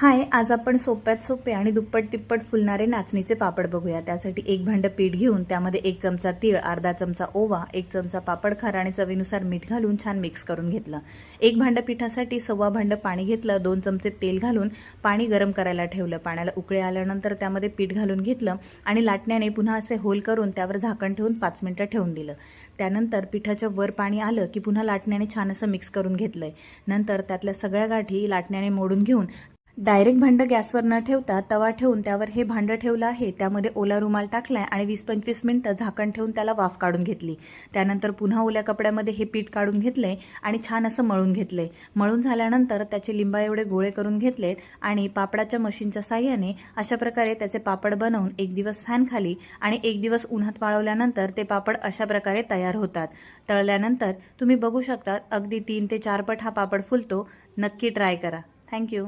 हाय आज आपण सोप्यात सोपे आणि दुप्पट तिप्पट फुलणारे नाचणीचे पापड बघूया. त्यासाठी एक भांड पीठ घेऊन त्यामध्ये एक चमचा तीळ अर्धा चमचा ओवा एक चमचा पापड खार आणि चवीनुसार मीठ घालून छान मिक्स करून घेतलं. एक भांड पिठासाठी सव्वा भांड पाणी घेतलं दोन चमचे तेल घालून पाणी गरम करायला ठेवलं. पाण्याला उकळे आल्यानंतर त्यामध्ये पीठ घालून घेतलं आणि लाटण्याने पुन्हा असे होल करून त्यावर झाकण ठेवून पाच मिनिटं ठेवून दिलं. त्यानंतर पिठाच्या वर पाणी आलं की पुन्हा लाटण्याने छान असं मिक्स करून घेतलंय. नंतर त्यातल्या सगळ्या गाठी लाटण्याने मोडून घेऊन डायरेक्ट भांडं गॅसवर न ठेवता तवा ठेवून त्यावर हे भांडं ठेवलं आहे. त्यामध्ये ओला रुमाल टाकलाय आणि वीस पंचवीस मिनटं झाकण ठेवून त्याला वाफ काढून घेतली. त्यानंतर पुन्हा ओल्या कपड्यामध्ये हे पीठ काढून घेतलंय आणि छान असं मळून घेतलंय. मळून झाल्यानंतर त्याचे लिंबा एवढे गोळे करून घेतलेत आणि पापडाच्या मशीनच्या साह्याने अशा प्रकारे त्याचे पापड बनवून एक दिवस फॅन खाली आणि एक दिवस उन्हात वाळवल्यानंतर ते पापड अशा प्रकारे तयार होतात. तळल्यानंतर तुम्ही बघू शकता अगदी तीन ते चार पट हा पापड फुलतो. नक्की ट्राय करा. थँक्यू